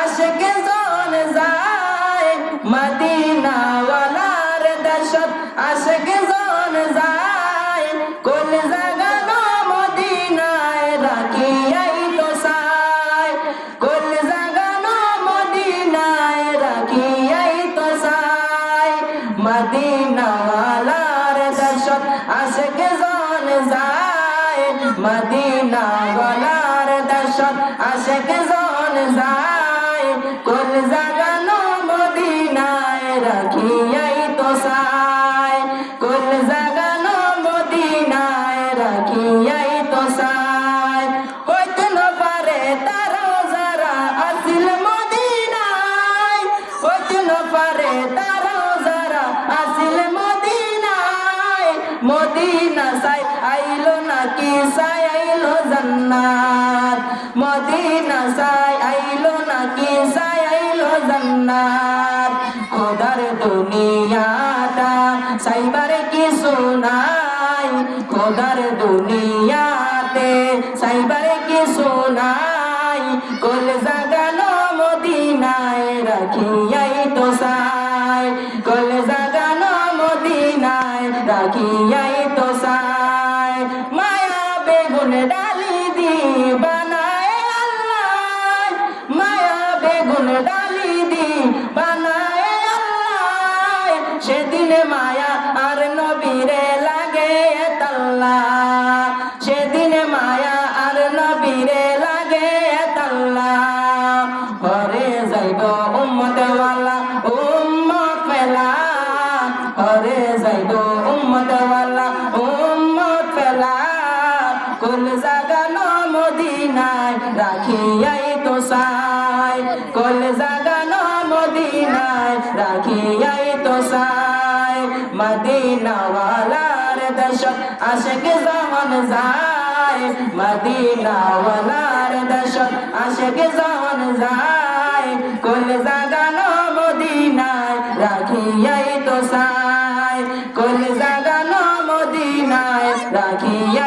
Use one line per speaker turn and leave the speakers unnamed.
আশেক জন যায়, মদিনাওয়ালার দশত আশেক জন যায়, কোন জাগানো মদিনায় রাখিয়াই তো সায় কোন জাগানো মদিনায় রাখিয়াই তো সায় মদিনাওয়ালার দশত আশেক জন যায়, মদিনাওয়ালার দশত আশেক জন যায়। মদিনা সাই আইলো নাকি সাই আইলো জান্নাত? মদিনা সাই আইলো নাকি সাই আইলো জান্নাত? খোদার দুনিয়াটা সাইবারে কি শোনাই খোদার দুনিয়াতে সাইবারে কি শোনাই কোল জাগানো মদিনায় রাখিয়াই রাখিয়াই তো সাই। মায়া বেগুন ডালি দি বানায় আল্লাহ। মায়া বেগুন ডালি দি বানায় আল্লাহ। সেদিন মায়া আর নবীরে লাগে তাল্লা সেদিন মায়া আর নবীরে লাগে তাল্লা হরে যাইব উম্মত ওয়ালা উম্মত ফেলা হরে যাইব মদিনায় রাখিয়াই তো সাই কুল জাগানো মদিনায়, রাখিয়াই তো সাই মদিনাওয়ালার দশক আশক জামান যায়। মদিনাওয়ালার দশক আশক জামান যায়। কুল জাগানো মদিনায়, রাখিয়াই তো সাই কুল জাগানো মদিনায় রাখিয়া